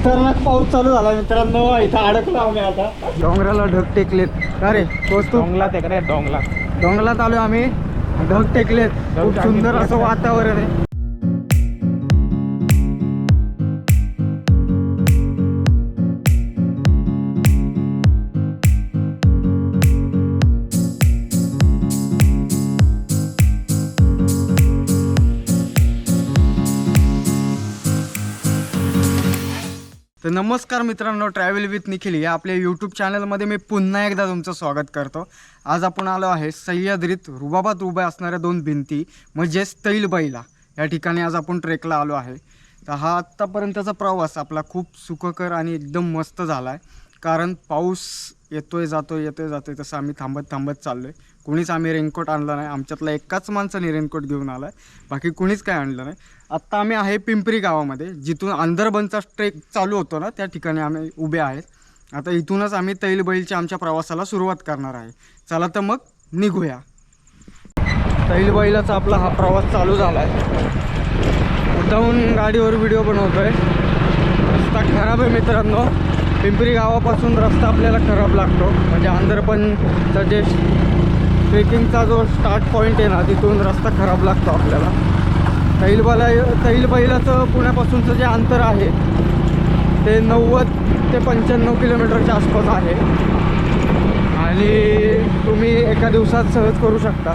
खतरनाक पाऊस चालू झाला मित्रांनो. इथं अडकलो आम्ही आता. डोंगराला ढग टेकलेत. अरे तोच तू? डोंगला तिकडे डोंगला. डोंगरात आलो आम्ही. ढग टेकलेत. खूप सुंदर. असं वातावरण आहे. तर नमस्कार मित्रांनो ट्रॅव्हल विथ निखिल या आपल्या यूट्यूब चॅनलमध्ये मी पुन्हा एकदा तुमचं स्वागत करतो. आज आपण आलो आहे सह्याद्रीत रुबाबात उभ्या असणाऱ्या दोन भिंती म्हणजेच तैलबाईला या ठिकाणी आज आपण ट्रेकला आलो आहे. तर हा आत्तापर्यंतचा प्रवास आपला खूप सुखकर आणि एकदम मस्त झाला आहे कारण पाऊस येतोय जातोय येतोय जातोय तसं आम्ही थांबत थांबत चाललो आहे कुणीच आम्ही रेनकोट आणला नाही. आमच्यातला एकाच माणसाने रेनकोट घेऊन आला आहे बाकी कुणीच काय आणलं नाही. आत्ता आम्ही आहे पिंपरी गावामध्ये जिथून आंधरबनचा ट्रेक चालू होतो ना त्या ठिकाणी आम्ही उभे आहेत. आता इथूनच आम्ही तैलबैलच्या आमच्या प्रवासाला सुरुवात करणार आहे. चला तर मग निघूया. तैलबैलाचा आपला हा प्रवास चालू झाला आहे मुद्दाहून गाडीवर व्हिडिओ बनवतो आहे रस्ता खराब आहे मित्रांनो. पिंपरी गावापासून रस्ता आपल्याला खराब लागतो. म्हणजे अंधरबनचा जे ट्रेकिंगचा जो स्टार्ट पॉईंट आहे ना तिथून रस्ता खराब लागतो आपल्याला. तैलबाला तैलबैलाचं पुण्यापासूनचं जे अंतर आहे ते नव्वद ते पंच्याण्णव किलोमीटरच्या आसपास आहे. आणि तुम्ही एका दिवसात सहज करू शकता.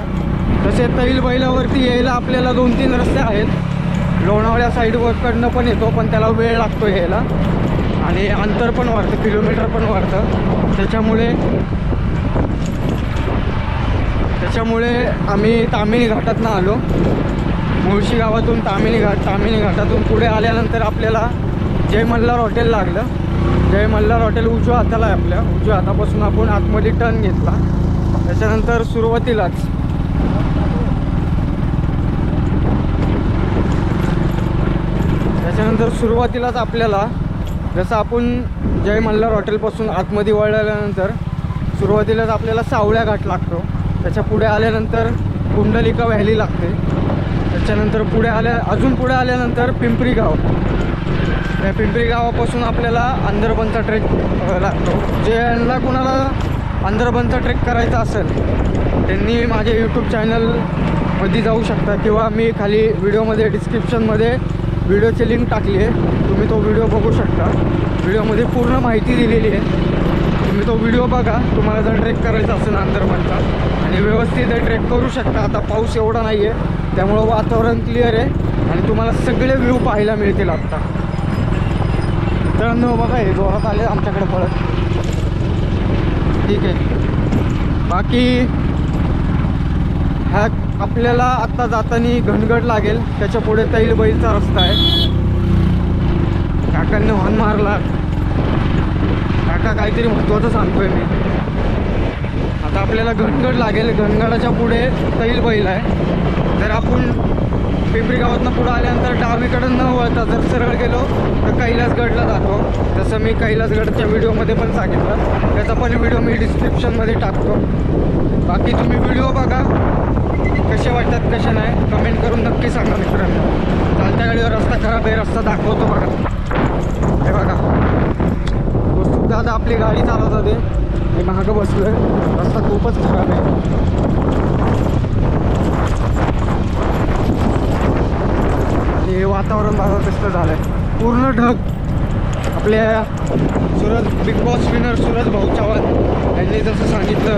तसे तैलबैलावरती यायला आपल्याला दोन तीन रस्ते आहेत. लोणावळ्या साईडवरकडनं पण येतो पण त्याला वेळ लागतो यायला. आणि अंतर पण वाढतं किलोमीटर पण वाढतं. त्याच्यामुळे त्याच्यामुळे आम्ही तामिनी घाटातनं आलो. मुळशी गावातून तामिनी घाट तामिनी घाटातून पुढे आल्यानंतर आपल्याला जय मल्हार हॉटेल लागलं. जय मल्हार हॉटेल उजव्या हाताला आहे आपल्या. उजव्या हातापासून आपण आतमध्ये टर्न घेतला. त्याच्यानंतर सुरुवातीलाच त्याच्यानंतर सुरुवातीलाच आपल्याला जसं आपण जय मल्हार हॉटेलपासून आतमध्ये वळल्यानंतर सुरुवातीलाच आपल्याला सावळ्या घाट लागतो. त्याच्या पुढे आल्यानंतर कुंडलिका व्हॅली लागते. त्याच्यानंतर पुढे आल्या अजून पुढे आल्यानंतर पिंपरी गाव. त्या पिंपरी गावापासून आपल्याला अंदरबनचा ट्रेक लागतो. जे यांना कुणाला अंदरबनचा ट्रेक करायचा असेल त्यांनी माझे यूट्यूब चॅनलमध्ये जाऊ शकता किंवा मी खाली व्हिडिओमध्ये डिस्क्रिप्शनमध्ये व्हिडिओची लिंक टाकली आहे. तुम्ही तो व्हिडिओ बघू शकता. व्हिडिओमध्ये पूर्ण माहिती दिलेली आहे. तुम्ही तो व्हिडिओ बघा. तुम्हाला जर ट्रेक करायचा असेल अंदरबनचा आणि व्यवस्थित ट्रेक करू शकता. आता पाऊस एवढा नाही आहे त्यामुळं वातावरण क्लिअर आहे आणि तुम्हाला सगळे व्ह्यू पाहायला मिळतील आत्ता मित्रांनो बघा हे जोरात आले आमच्याकडे पळत. ठीक आहे. बाकी ह्या आपल्याला आत्ता जाताना घनगड लागेल. त्याच्या पुढे तैलबैलचा रस्ता आहे. काकांनी हॉर्न मारला. काका काहीतरी महत्त्वाचं सांगतोय मी. आता आपल्याला घनगड लागेल. घनगडाच्या पुढे तैलबैल आहे. जर आपण पिंपरी गावातनं पुढं आल्यानंतर डावीकडं न वळता जर सरळ गेलो तर कैलासगडला जातो. जसं मी कैलासगडच्या व्हिडिओमध्ये पण सांगितलं त्याचा पण व्हिडिओ मी डिस्क्रिप्शनमध्ये टाकतो. बाकी तुम्ही व्हिडिओ बघा कसे वाटतात कसे नाही कमेंट करून नक्की सांगा मित्रांनो. चालत्या गाडीवर रस्ता खराब आहे रस्ता दाखवतो बघा. हे बघा. वस्तू दादा आपली गाडी चालवत होते मी मागं आहे रस्ता खूपच खराब आहे. आणि हे वातावरण बघा कसं झालंय. पूर्ण ढग. आपल्या Suraj Bigg Boss winner Suraj भाऊ चव्हाण यांनी जसं सांगितलं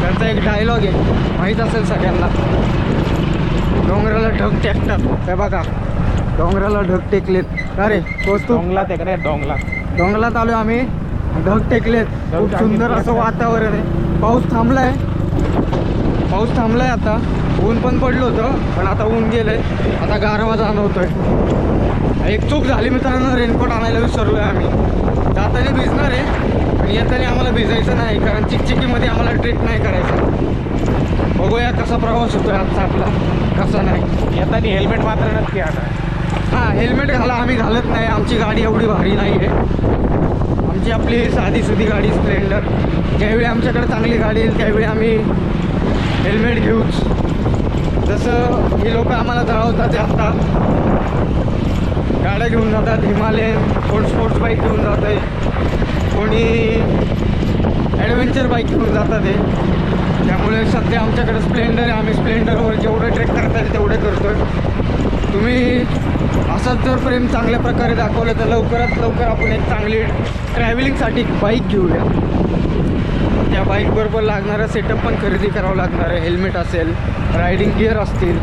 त्यांचा एक डायलॉग आहे. माहीत असेल सगळ्यांना. डोंगराला ढग टेकतात. हे बघा. डोंगराला ढग टेकलेत अरे तोच डोंगला तिकडे डोंगला. डोंगरात आलो आम्ही. ढग टेकलेत. खूप सुंदर. असं वातावरण आहे. पाऊस थांबलाय. पाऊस थांबलाय आता. ऊन पण पडलं होतं पण आता ऊन गेलंय. आता गारवा जाणवतोय. एक चूक झाली मित्रांनो रेनकोट आणायला विसरलोय आम्ही. जाताना भिजणार आहे पण येताना आम्हाला भिजायचं नाही कारण चिकचिकीमध्ये आम्हाला ट्रेक नाही करायचं. बघूया कसा प्रवास होतोय आजचा आपला कसा नाही. येताना हेल्मेट मात्र नक्की आणा. हां हेल्मेट घाला आम्ही घालत नाही. आमची गाडी एवढी भारी नाही आहे आमची आपली साधी सुधी गाडी स्प्लेंडर. ज्यावेळी आमच्याकडे चांगली गाडी येईल त्यावेळी आम्ही हेल्मेट घेऊच जसं ही लोक आम्हाला जळवतात ते आत्ता गाड्या घेऊन जातात हिमालयन कोण स्पोर्ट्स बाईक घेऊन जात आहे कोणी ॲडव्हेंचर बाईक घेऊन जातात आहे त्यामुळे सध्या आमच्याकडे स्प्लेंडर आहे. आम्ही स्प्लेंडरवर जेवढं ट्रेक करता येईल तेवढे करतो आहे तुम्ही असंच जर प्रेम चांगल्या प्रकारे दाखवलं तर लवकरात लवकर आपण एक चांगली ट्रॅव्हलिंगसाठी बाईक घेऊया. त्या बाईकबरोबर लागणारा सेटअप पण खरेदी करावं लागणार आहे. हेल्मेट असेल रायडिंग गिअर असतील.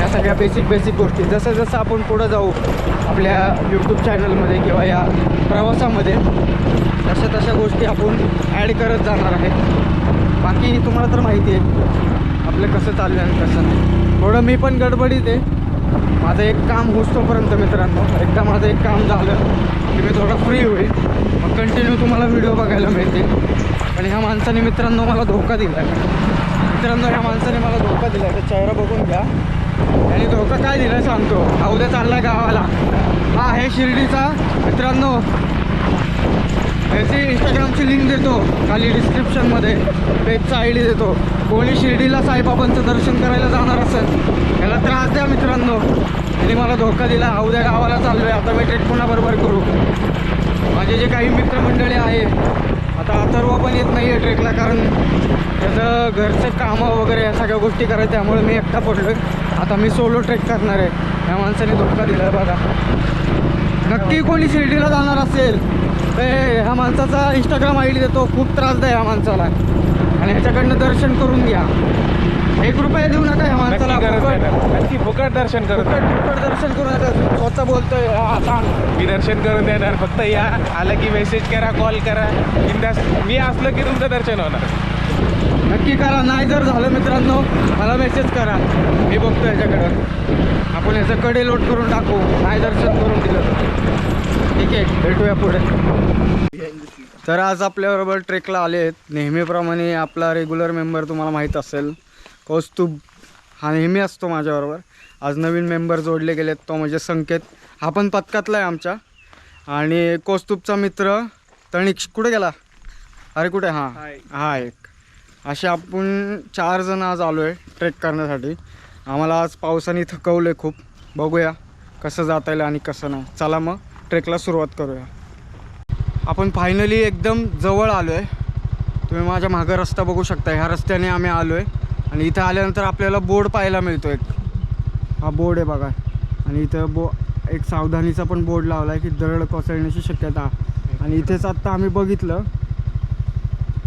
या सगळ्या बेसिक बेसिक गोष्टी. जसं जसं आपण पुढं जाऊ आपल्या यूट्यूब चॅनलमध्ये किंवा या प्रवासामध्ये तशा तशा गोष्टी आपण ॲड करत जाणार आहे. बाकी तुम्हाला तर माहिती आहे आपलं कसं चाललं आणि कसं नाही. थोडं मी पण गडबडीत आहे. माझं एक काम होतोपर्यंत मित्रांनो. एकदा माझं एक काम झालं की मी थोडं फ्री होईल. मग कंटिन्यू तुम्हाला व्हिडिओ बघायला मिळतील. पण ह्या माणसाने मित्रांनो मला धोका दिला मित्रांनो ह्या माणसाने मला धोका दिला तर चेहरा बघून घ्या. आणि धोका काय दिला सांगतो. हा उद्या चालला गावाला. हा आहे शिर्डीचा. मित्रांनो याची इंस्टाग्रामची लिंक देतो. खाली डिस्क्रिप्शनमध्ये पेजचा आय डी देतो. कोणी शिर्डीला साईबाबांचं दर्शन करायला जाणार असेल याला त्रास द्या मित्रांनो. आणि मला धोका दिला. हा उद्या गावाला चाललो आहे आता मी ट्रेट पुन्हा बरोबर करू. माझे जे काही मित्रमंडळी आहे आता अथर्व पण येत नाही आहे ट्रेकला कारण त्याचं घरचं कामं वगैरे या सगळ्या गोष्टी करायच्या त्यामुळे मी एकटा पडलो आता मी सोलो ट्रेक करणार आहे. या माणसाने धोका दिला आहे बघा. नक्की कोणी शिर्डीला जाणार असेल तर ह्या माणसाचा इंस्टाग्राम आय डी देतो. खूप त्रास द्या ह्या माणसाला. आणि ह्याच्याकडनं दर्शन करून घ्या. एक रुपया देऊ नका ह्या माणसाला. गरज फुकट- नाही फुकट दर्शन करून फुकट फुकट दर्शन करू नका स्वतः बोलतोय हा सांग मी दर्शन करून देणार फक्त या. आलं की मेसेज करा कॉल करा. बिंदास मी असलं की तुमचं दर्शन होणार. नक्की करा. नाही जर झालं मित्रांनो मला मेसेज करा. मी बघतो याच्याकडं. आपण याचं कडे लोट करून टाकू. नाही दर्शन करून दिलं. तर ठीक आहे भेटूया पुढे. तर आज आपल्याबरोबर ट्रेकला आले आहेत नेहमीप्रमाणे आपला रेग्युलर मेंबर तुम्हाला माहीत असेल. कौस्तुभ हा नेहमी असतो माझ्याबरोबर. आज नवीन मेंबर जोडले गेलेत तो म्हणजे संकेत. हा पण पथकातला आहे आमच्या. आणि कौस्तुभचा मित्र तणिक कुठे गेला? अरे कुठे? हां. हा एक. असे आपण चार जण आज आलो आहे ट्रेक करण्यासाठी. आम्हाला आज पावसाने थकवलं आहे खूप. बघूया कसं जाता येईल आणि कसं नाही. चला मग ट्रेकला सुरुवात करूया. आपण फायनली एकदम जवळ आलो आहे तुम्ही माझ्या मागं रस्ता बघू शकता. ह्या रस्त्याने आम्ही आलो आहे आणि इथं आल्यानंतर आपल्याला बोर्ड पाहायला मिळतो एक. हा बोर्ड आहे बघा. आणि इथं बो एक सावधानीचा पण बोर्ड लावला आहे की दरड कोसळण्याची शक्यता. आणि इथेच आत्ता आम्ही बघितलं.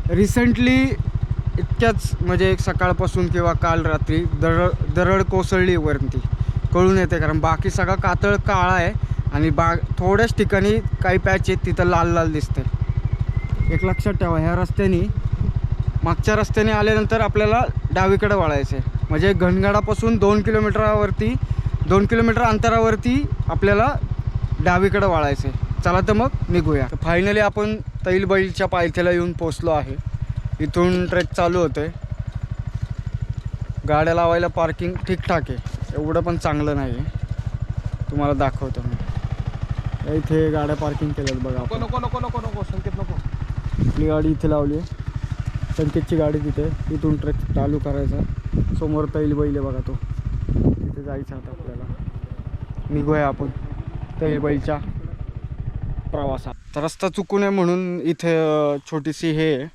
रिसेंटली इतक्याच म्हणजे एक सकाळपासून किंवा काल रात्री दरड दरड कोसळली वरती. कळून येते कारण बाकी सगळा कातळ काळा आहे आणि बा थोड्याच ठिकाणी काही पॅच आहेत तिथं लाल लाल दिसते एक लक्षात ठेवा ह्या रस्त्याने मागच्या रस्त्याने आल्यानंतर आपल्याला डावीकडे वळायचं. आहे म्हणजे घनगडापासून दोन किलोमीटरावरती दोन किलोमीटर अंतरावरती आपल्याला डावीकडे वळायचं. आहे चला तर मग निघूया. फायनली आपण तैलबैलच्या पायथ्याला येऊन पोचलो आहे. इथून ट्रेक चालू होते गाड्या लावायला पार्किंग ठीकठाक आहे. एवढं पण चांगलं नाही आहे तुम्हाला दाखवतो मी. इथे गाड्या पार्किंग केल्यात बघा नको नको नको नको संकेत नको. आपली गाडी इथे लावली आहे. संकेतची गाडी तिथे इथून ट्रक चालू करायचा. समोर तैलबैले बघा तो. तिथे जायचं आता आपल्याला. निघूया आपण तैलबैलच्या प्रवासात. तर रस्ता चुकू नये म्हणून इथे छोटीशी हे आहे.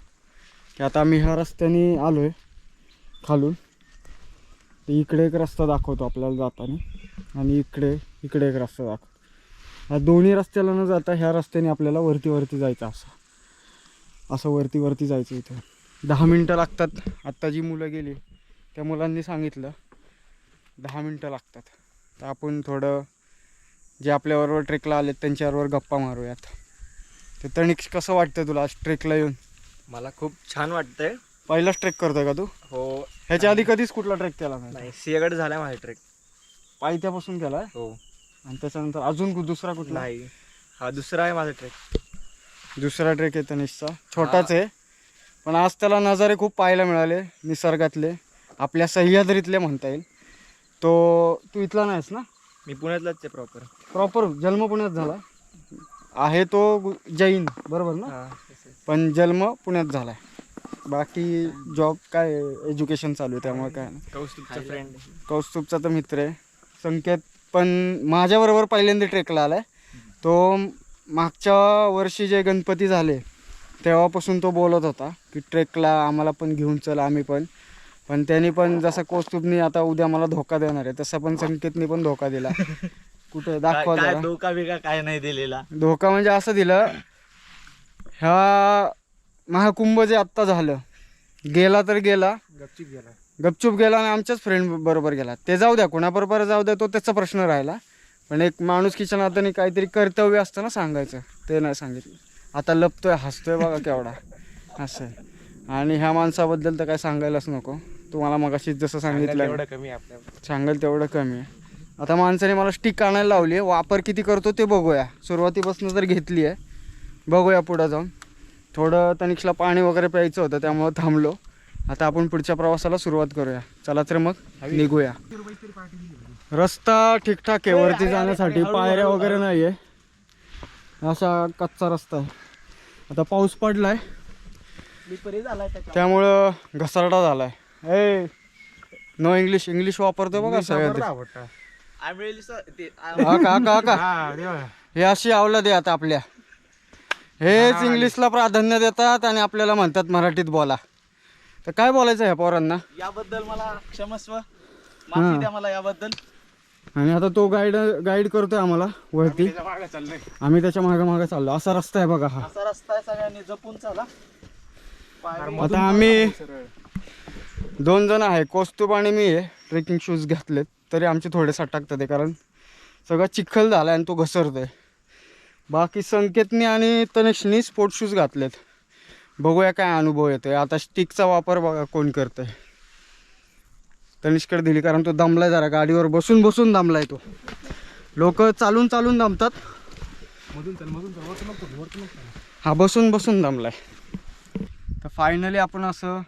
की आता आम्ही ह्या रस्त्याने आलो आहे खालून इकडे एक रस्ता दाखवतो आपल्याला जाताना. आणि इकडे इकडे एक रस्ता दाखवतो ह्या दोन्ही रस्त्याला न जाता ह्या रस्त्याने आपल्याला वरती वरती जायचं असं. असं वरती वरती जायचं इथं. दहा मिनटं लागतात. आत्ता जी मुलं गेली त्या मुलांनी सांगितलं दहा मिनटं लागतात. तर आपण थोडं जे आपल्याबरोबर ट्रेकला आलेत त्यांच्याबरोबर गप्पा मारूयात. तर तणिक कसं वाटतं तुला आज ट्रेकला येऊन? मला खूप छान वाटतंय. पहिलाच ट्रेक करतोय का तू? हो. ह्याच्या आधी कधीच कुठला ट्रेक केला नाही? सिंहगड झालाय माझा ट्रेक पायथ्यापासून केलाय? हो. आणि त्याच्यानंतर अजून कु- दुसरा कुठला? नाही हा दुसरा आहे माझा ट्रेक दुसरा ट्रेक आहे तनिषचा. छोटाच आहे. पण आज त्याला नजारे खूप पाहायला मिळाले निसर्गातले. आपल्या सह्याद्रीतले म्हणता येईल. तो तू इथला नाहीस ना? मी पुण्यातलाच आहे प्रॉपर प्रॉपर जन्म पुण्यात झाला. आहे तो गु- जैन बरोबर ना? पण जन्म पुण्यात झाला बाकी जॉब काय एज्युकेशन चालू आहे त्यामुळे काय नाही. कौस्तुभचा फ्रेंड कौस्तुभचा तर मित्र आहे. संकेत पण माझ्याबरोबर पहिल्यांदा ट्रेकला आलाय. तो मागच्या वर्षी जे गणपती झाले तेव्हापासून तो बोलत होता की ट्रेकला आम्हाला पण घेऊन चल आम्ही पण. पण त्यांनी पण जसा कौस्तुभनी आता उद्या मला धोका देणार आहे तसा पण संकेतनी पण धोका दिला. कुठे? दाखवा काय जरा. धोका बिका काय नाही दिलेला. धोका म्हणजे असं दिलं ह्या महाकुंभ जे आत्ता झालं गेला तर गेला गपचिप गेला. गपचूप गेला आणि आमच्याच फ्रेंड बरोबर गेला. ते जाऊ द्या कोणाबरोबर जाऊ द्या तो त्याचा प्रश्न राहिला. पण एक माणूस किचन नात्याने काहीतरी कर्तव्य असतं ना सांगायचं ते नाही सांगितलं. आता लपतोय हसतोय बघा केवढा. असं आहे. आणि ह्या माणसाबद्दल तर काय सांगायलाच नको. तुम्हाला मगाशी जसं सांगितलं. एवढं कमी सांगेल तेवढं कमी आहे. आता माणसाने मला स्टिक आणायला लावली आहे. वापर किती करतो ते बघूया. सुरुवातीपासून जर घेतली आहे. बघूया पुढं जाऊन. थोडं तनिक्षला पाणी वगैरे प्यायचं होतं त्यामुळं थांबलो. आता आपण पुढच्या प्रवासाला सुरुवात करूया. चला तर मग निघूया. रस्ता ठीकठाक आहे. वरती जाण्यासाठी पायऱ्या वगैरे नाही आहे असा कच्चा रस्ता आहे. आता पाऊस पडलाय. त्यामुळं घसरडा झालाय. ए नो इंग्लिश इंग्लिश वापरतो बघा सगळ्यात हा का का का? हा देवा. हे अशी आवलं दे आता आपल्या. हेच इंग्लिशला प्राधान्य देतात आणि आपल्याला म्हणतात मराठीत बोला. तर काय बोलायचं ह्या पोरांना? याबद्दल मला क्षमस्व. माफी द्या मला याबद्दल. आणि आता तो गाईड गाईड करतोय आम्हाला वरती. आम्ही त्याच्यामागे मागे चाललो. असा रस्ता आहे बघा हा. असा रस्ता आहे सगळ्यांनी जपून चाला. आता आम्ही दोन जण आहे. कौस्तुभ आणि मी आहे. ट्रेकिंग शूज घेतलेत. तरी आमचे थोडे सटकतात आहे कारण सगळं चिखल झाला आणि तो घसरतोय. बाकी संकेतने आणि तनिषनी स्पोर्ट शूज घातलेत. बघूया काय अनुभव येतोय. आता स्टिकचा वापर बघा कोण करतंय. तनिष्कडे दिली कारण तो दमलाय जरा. गाडीवर बसून बसून दमलाय तो. लोक चालून चालून दमतात. हा बसून बसून दमलाय. तर फायनली आपण असं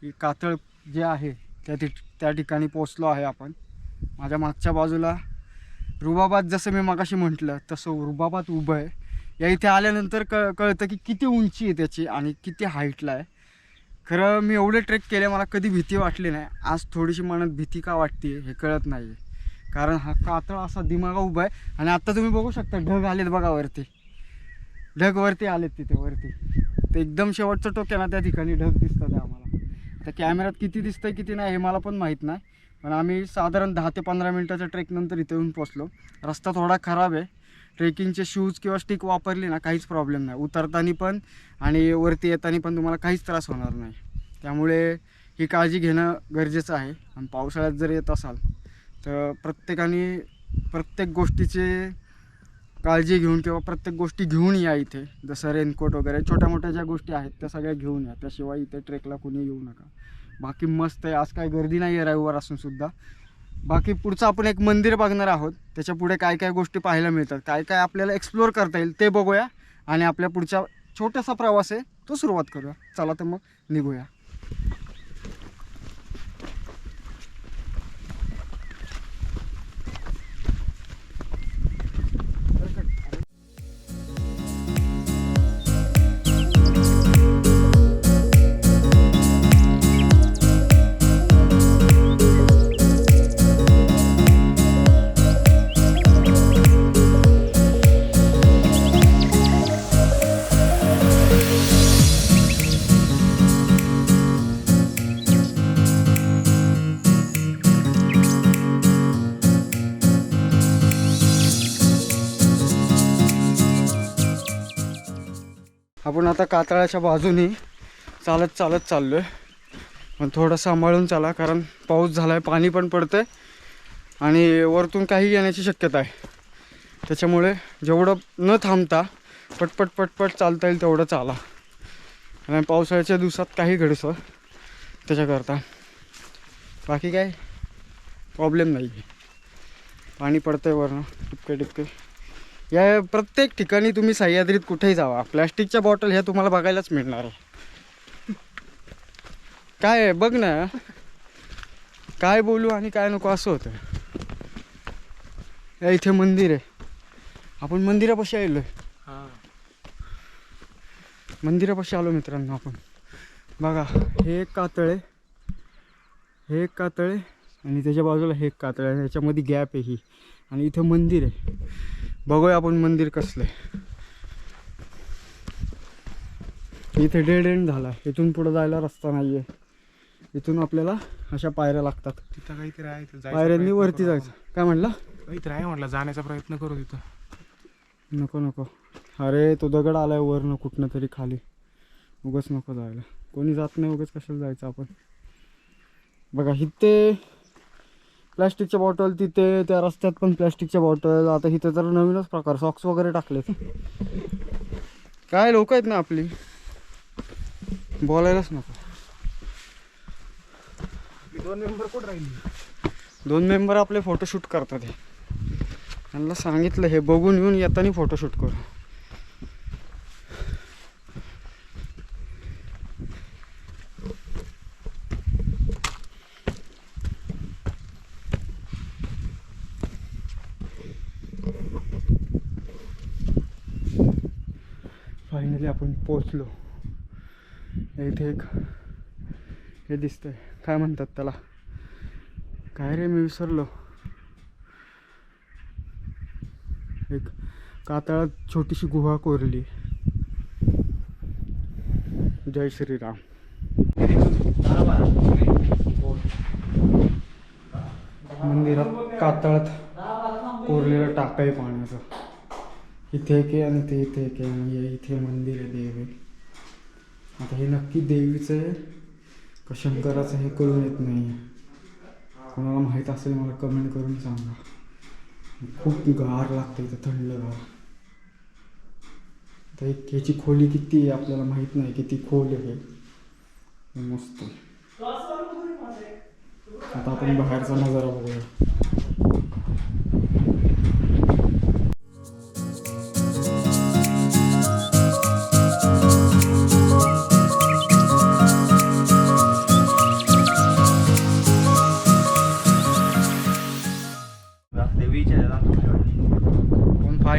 की कातळ जे आहे त्या त्या ठिकाणी पोचलो आहे आपण. माझ्या मागच्या बाजूला रुबाबात जसं मी मगाशी म्हटलं तसं रुबाबात उभं आहे. या इथे आल्यानंतर क कळतं की किती उंची आहे त्याची आणि किती हाईटला आहे. खरं मी एवढे ट्रेक केले मला कधी भीती वाटली नाही. आज थोडीशी मनात भीती का वाटते हे कळत नाही आहे कारण हा कातळ असा दिमागा उभा आहे आणि आत्ता तुम्ही बघू शकता ढग आलेत बघा वरती. ढग वरती आलेत तिथे वरती. ते एकदम शेवटचं टोक आहे ना त्या ठिकाणी ढग दिसतात आहे आम्हाला. आता कॅमेऱ्यात किती दिसतंय किती नाही हे मला पण माहीत नाही. पण आम्ही साधारण दहा ते पंधरा मिनटाच्या ट्रेकनंतर इथे येऊन पोचलो रस्ता थोडा खराब आहे. ट्रेकिंगचे शूज किंवा स्टिक वापरली ना काहीच प्रॉब्लेम नाही. उतरताना पण आणि वरती येताना पण तुम्हाला काहीच त्रास होणार नाही. त्यामुळे ही काळजी घेणं गरजेचं आहे. आणि पावसाळ्यात जर येत असाल तर प्रत्येकाने प्रत्येक गोष्टीचे काळजी घेऊन किंवा प्रत्येक गोष्टी घेऊन या इथे. जसं रेनकोट वगैरे छोट्या मोठ्या ज्या गोष्टी आहेत त्या सगळ्या घेऊन या. त्याशिवाय इथे ट्रेकला कुणी येऊ नका. बाकी मस्त आहे. आज काय गर्दी नाही आहे रविवार असूनसुद्धा बाकी पुढचं आपण एक मंदिर बघणार आहोत. त्याच्या पुढे काय काय गोष्टी पाहायला मिळतात काय काय आपल्याला एक्सप्लोअर करता येईल ते बघूया. आणि आपल्या पुढच्या छोटासा प्रवास आहे तो सुरुवात करूया. चला तर मग निघूया. आपण आता कातळाच्या बाजूनी चालत चालत चाललो आहे पण थोडं सांभाळून चाला कारण पाऊस झाला आहे पाणी पण पडतं आहे आणि वरतून काही येण्याची शक्यता आहे. त्याच्यामुळे जेवढं न थांबता पटपट पटपट चालता येईल तेवढं चाला. आणि पावसाळ्याच्या दिवसात काही घडसं त्याच्याकरता. बाकी काय? प्रॉब्लेम नाही आहे पाणी पडतं आहे वरनं टिपके टिपके या प्रत्येक ठिकाणी तुम्ही सह्याद्रीत कुठेही जावा. प्लॅस्टिकच्या बॉटल ह्या तुम्हाला बघायलाच मिळणार आहे. काय आहे? बघ ना. काय बोलू आणि काय नको असं होतं. या इथे मंदिर आहे. आपण मंदिरापाशी आलो हा. मंदिरापाशी आलो मित्रांनो आपण. बघा हे एक कातळ आहे. हे एक कातळ आहे आणि त्याच्या बाजूला हे एक कातळ आहे. याच्यामध्ये गॅप आहे ही. आणि इथं मंदिर आहे. बघूया आपण मंदिर कसलं इथे डेड एंड झाला इथून पुढे जायला रस्ता नाही आहे इथून आपल्याला अशा पायऱ्या लागतात. तिथं काहीतरी आहे जायचा पायऱ्यांनी प्रयत्न वरती करू जायचं. काय म्हणला. काहीतरी आहे म्हटलं जाण्याचा प्रयत्न करू तिथं. नको नको. अरे तो दगड आलाय वरनं कुठनं तरी खाली. उगाच नको जायला. कोणी जात नाही उगाच कशाला जायचं आपण? बघा इथे प्लॅस्टिकच्या बॉटल तिथे त्या रस्त्यात पण प्लॅस्टिकच्या बॉटल. आता इथे तर नवीनच प्रकार सॉक्स वगैरे टाकलेत. काय लोक आहेत ना आपली? बोलायलाच नको. दोन मेंबर कुठं राहिली? दोन मेंबर आपले फोटोशूट करतात हे. त्यांना सांगितलं हे बघून येऊन येताना फोटोशूट करू फायनली आपण पोचलो इथे एक हे दिसतंय. काय म्हणतात त्याला? काय रे मी विसरलो. एक कातळात छोटीशी गुहा कोरली. जय श्रीराम. मंदिरात कातळात कोरलेलं टाका आहे पाण्याचं. इथे एक आहे आणि ते इथे एक आहे. आणि इथे मंदिर आहे देवी. आहे आता हे नक्की देवीचं आहे? का शंकराचं हे कळून येत नाही कोणाला माहीत असेल मला कमेंट करून सांगा. खूप गार लागतं इथं थंड गार. आता एक ह्याची खोली किती आहे आपल्याला माहीत नाही किती खोल आहे. मस्त. आता आपण बाहेरचा नजारा बघूया.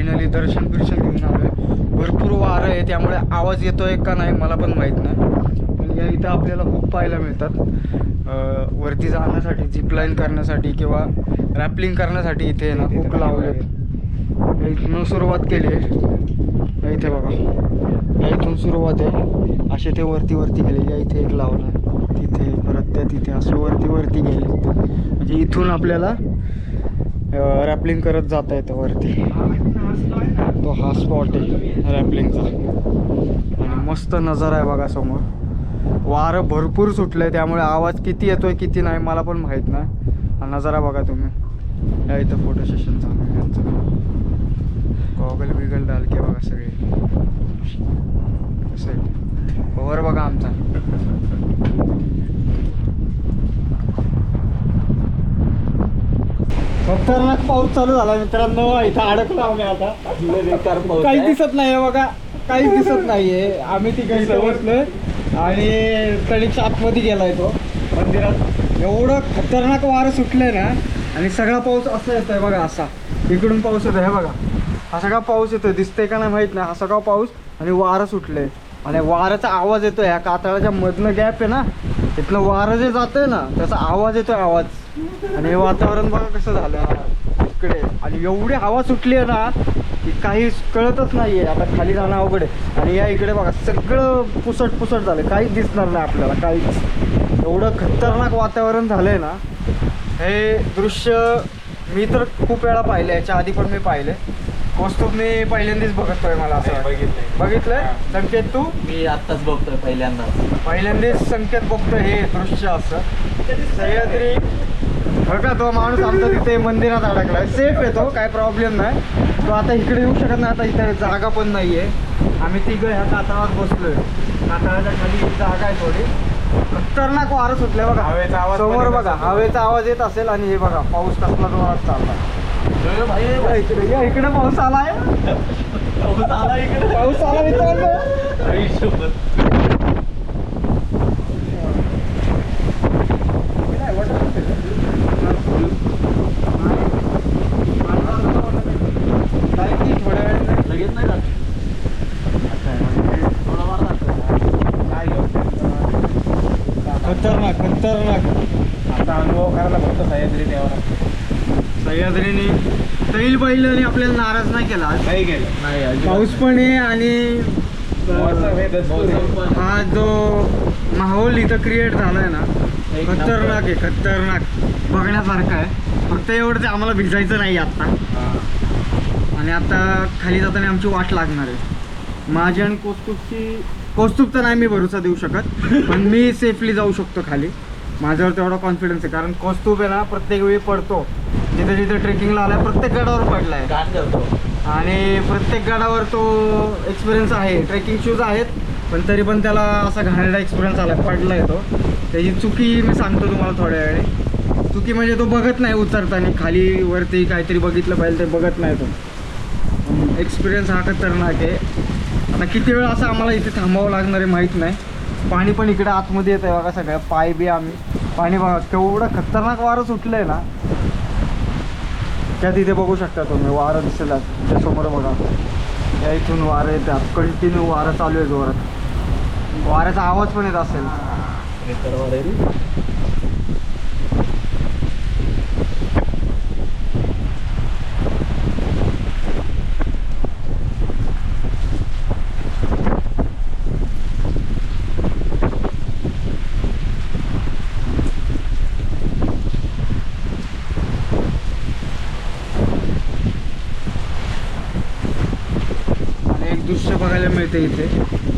फायनली दर्शन बिर्शन घेऊन आलोय. भरपूर वारं आहे त्यामुळे आवाज येतोय का नाही मला पण माहीत नाही. पण या इथं आपल्याला खूप पाहायला मिळतात. वरती जाण्यासाठी झिपलाईन करण्यासाठी किंवा रॅपलिंग करण्यासाठी इथे ना खूप लावले इथून सुरुवात केली आहे. इथे बघा. या इथून सुरुवात आहे. असे ते वरती वरती गेले. या इथे एक लावलं. तिथे परत त्या तिथे असे वरती वरती गेले. म्हणजे इथून आपल्याला रॅपलिंग करत जाता येतं वरती. तो हा स्पॉट आहे रॅपलिंगचा. आणि मस्त नजारा आहे बघा समोर. वारं भरपूर सुटलं आहे त्यामुळे आवाज किती येतो आहे किती नाही मला पण माहीत नाही. हा नजारा बघा तुम्ही. या इथं फोटो सेशन चालू आहे यांचं. गॉगल बिगल डालके बघा सगळे. कसं आहे? बघा आमचा. खतरनाक पाऊस चालू झाला मित्रांनो. इथं अडकलो आम्ही आता. काही दिसत नाही बघा. काहीच दिसत नाहीये. आम्ही तिकडे बसलोय आणि तडीच्या आतमध्ये गेलाय तो. मंदिरात. एवढं खतरनाक वारं सुटलंय ना आणि सगळा पाऊस असा येतोय बघा असा. इकडून पाऊस येतोय बघा. हा सगळा पाऊस येतोय दिसतंय का नाही माहीत नाही. हा सगळा पाऊस आणि वारं सुटलंय. आणि वाऱ्याचा आवाज येतोय. ह्या कातळाच्या मधनं गॅप आहे ना तिथलं वारं जे जातंय ना त्याचा आवाज येतोय आवाज. आणि हे वातावरण बघा कसं झालं इकडे. आणि एवढी हवा सुटली आहे ना की काही कळतच नाहीये. आता खाली जाणं अवघड आहे. आणि या इकडे बघा सगळं पुसट पुसट झालं काहीच दिसणार नाही आपल्याला काहीच. एवढं खतरनाक वातावरण झालंय ना हे दृश्य मी तर खूप वेळा पाहिलं याच्या आधी पण मी पाहिले वस्तू मी पहिल्यांदाच बघतोय मला असं वाटतं. बघितलंय. संकेत तू? मी आत्ताच बघतोय पहिल्यांदाच. पहिल्यांदाच संकेत बघतो हे दृश्य असं. सह्याद्री बघा तो माणूस आमचा तिथे मंदिरात अडकलाय. सेफ आहे तो काय प्रॉब्लेम नाही. तो आता इकडे येऊ शकत नाही आता इथे जागा पण नाहीये. आम्ही तिघं ह्या कातळावर बसलोय. कातळाच्या खाली जागा आहे थोडी. खतरनाक वारं सुटले बघा. हवेचा आवाज समोर बघा. हवेचा आवाज येत असेल आणि हे बघा पाऊस कसला जोरात चालला इकडे या इकडे पाऊस आलाय. पाऊस आला मित्रांनो काय की थोड्या वेळाने लगेच नाही जात थोडा मार खतरनाक खतरनाक आता अनुभव करायला फक्त सह्याद्री देवा सह्याद्रीने तैल बैलाने आपल्याला नाराज नाही केला. नाही नाही पाऊस पण आहे आणि हा जो माहोल इथं क्रिएट झालाय ना खतरनाक आहे खतरनाक. बघण्यासारखं आहे. फक्त एवढं ते आम्हाला भिजायचं नाही आत्ता. आणि आता खाली जाताना आमची वाट लागणार आहे. माझी आणि कौस्तुभची कौस्तुभचा नाही मी भरोसा देऊ शकत पण मी सेफली जाऊ शकतो खाली. माझ्यावर तेवढा कॉन्फिडन्स आहे. कारण कौस्तुभ आहे ना प्रत्येक वेळी पडतो. जिथे जिथे ट्रेकिंगला आलाय प्रत्येक गडावर पडलाय. आणि प्रत्येक गडावर तो एक्सपिरियन्स आहे. ट्रेकिंग शूज आहेत पण तरी पण त्याला असा घाणेरडा एक्सपिरियन्स आला पडला आहे तो. त्याची चुकी मी सांगतो तुम्हाला थोड्या वेळे चुकी म्हणजे तो बघत नाही उतरताना. खाली वरती काहीतरी बघितलं पाहिजे ते बघत नाही तो. एक्सपिरियन्स हा खतरनाक आहे. आता किती वेळ असं आम्हाला इथे थांबावं लागणार आहे माहीत नाही. पाणी पण इकडे आतमध्ये येत आहे बघा सगळं पाय बी आम्ही पाणी बघा केवढं खतरनाक वारं सुटलं आहे ना. त्या तिथे बघू शकता तुम्ही वारं दिसेल त्याच्यासमोर बघा. त्या इथून वारं येतात. कंटिन्यू वारं चालू आहे जोरात. वाऱ्याचा आवाज पण येत असेल आणि एक दृश्य मिळते इथे.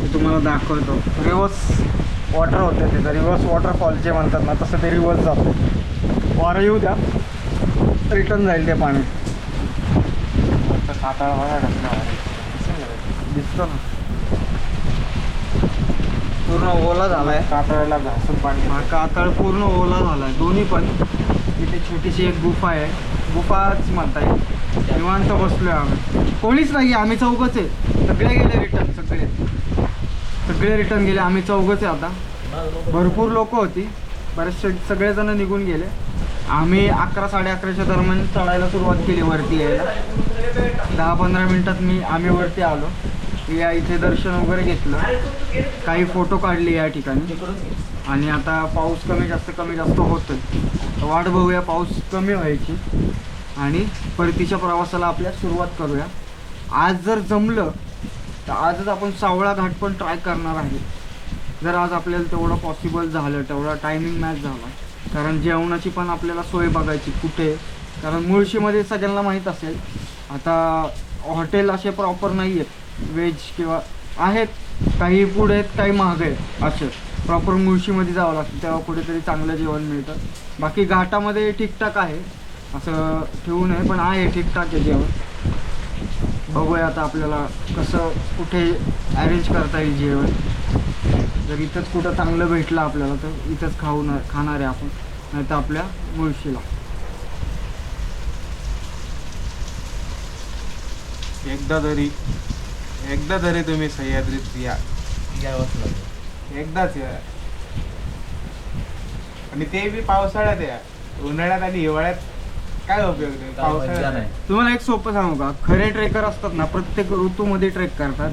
ते तुम्हाला दाखवतो. रिव्हर्स वॉटर होते तिथं रिव्हर्स वॉटरफॉल जे म्हणतात ना तसं ते रिव्हर्स जातं. वारं येऊ द्या. रिटर्न जाईल ते पाणी. सातारा बघा दिसतं ना. पूर्ण ओला झालाय. कातळाला घासून पाणी. हा कातळ पूर्ण ओला झालाय. दोन्ही पण. इथे छोटीशी एक गुफा आहे. गुफाच म्हणता येईल निवांत बसलोय आम्ही. कोणीच नाही आम्ही चौघच आहे. सगळे गेले रिटर्न सगळे. सगळे रिटर्न गेले आम्ही चौघच आहे आता. भरपूर लोक होती. बरेचसे सगळेजण निघून गेले. आम्ही अकरा साडे अकराच्या दरम्यान चढायला सुरुवात केली वरती यायला. दहा पंधरा मिनिटात मी आम्ही वरती आलो. या इथे दर्शन वगैरे घेतलं. काही फोटो काढले या ठिकाणी. आणि आता पाऊस कमी जास्त कमी जास्त होतोय. तर वाट बघूया पाऊस कमी व्हायची. आणि परतीच्या प्रवासाला आपल्या सुरुवात करूया. आज जर जमलं तर आजच आपण सावळा घाट पण ट्राय करणार आहे. जर आज आपल्याला तेवढं पॉसिबल झालं तेवढा टायमिंग मॅच झाला कारण जेवणाची पण आपल्याला सोय बघायची कुठे. कारण मुळशीमध्ये सगळ्यांना माहीत असेल आता हॉटेल असे प्रॉपर नाही आहेत व्हेज किंवा आहेत काही पुढे आहेत काही महाग आहेत असे. प्रॉपर मुळशीमध्ये जावं लागतं तेव्हा कुठेतरी चांगलं जेवण मिळतं. बाकी घाटामध्ये ठीकठाक आहे. असं ठेवू नये पण आहे ठीकठाक आहे जेवण. बघूया आता आपल्याला कसं कुठे अरेंज करता येईल जेवण. जर इथंच कुठं चांगलं भेटलं आपल्याला तर इथंच खाऊ न खाणार आहे आपण. नाही तर आपल्या मुळशीला. एकदा तरी एकदा तरी तुम्ही सह्याद्रीत या. एकदाच या. आणि ते बी पावसाळ्यात या. उन्हाळ्यात आणि हिवाळ्यात काय उपयोग नाही पावसाळ्यात तुम्हाला एक सोपं सांगू का? खरे ट्रेकर असतात ना प्रत्येक ऋतूमध्ये ट्रेक करतात.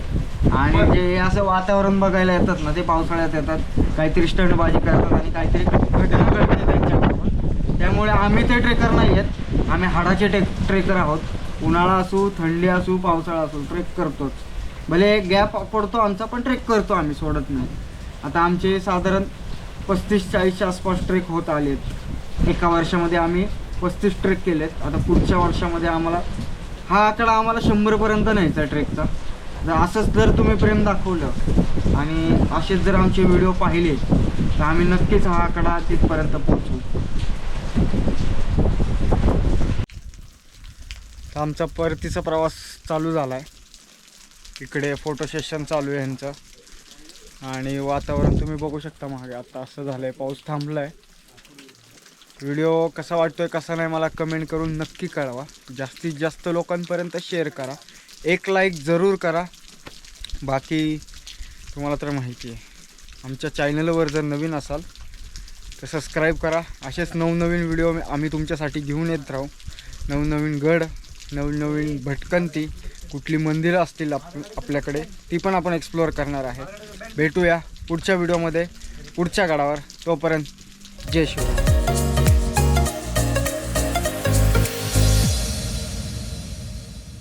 आणि जे असं वातावरण बघायला येतात ना ते पावसाळ्यात येतात. काहीतरी स्टंटबाजी करतात आणि काहीतरी घटना घडते त्यांच्याबरोबर. त्यामुळे आम्ही ते ट्रेकर नाही आहेत. आम्ही हाडाचे टे ट्रेकर आहोत. उन्हाळा असू थंडी असू पावसाळा असू ट्रेक करतोच. भले गॅप पडतो आमचा पण ट्रेक करतो आम्ही सोडत नाही. आता आमचे साधारण पस्तीस चाळीसच्या आसपास ट्रेक होत आलेत. एका वर्षामध्ये आम्ही पस्तीस ट्रेक केलेत. आता पुढच्या वर्षामध्ये आम्हाला हा आकडा आम्हाला शंभरपर्यंत न्यायचा ट्रेकचा जर असंच जर तुम्ही प्रेम दाखवलं आणि असेच जर आमचे व्हिडिओ पाहिले तर आम्ही नक्कीच हा आकडा तिथपर्यंत पोहोचू. तर आमचा परतीचा प्रवास चालू झाला आहे इकडे फोटो सेशन चालू आहे यांचं आणि वातावरण तुम्ही बघू शकता मागे. आता असं झालं आहे पाऊस थांबला आहे व्हिडिओ कसा वाटतोय कसा नाही मला कमेंट करून नक्की कळवा. जास्तीत जास्त लोकांपर्यंत शेअर करा. एक लाईक जरूर करा. बाकी तुम्हाला तर माहिती आहे. आमच्या चॅनलवर जर नवीन असाल तर सबस्क्राईब करा. असेच नवनवीन व्हिडिओ आम्ही तुमच्यासाठी घेऊन येत राहू. नवनवीन गड नवनवीन भटकंती कुठली मंदिरं असतील आप आपल्याकडे ती पण आपण एक्सप्लोअर करणार आहे. भेटूया पुढच्या व्हिडिओमध्ये पुढच्या गडावर. तोपर्यंत जय शिवराय.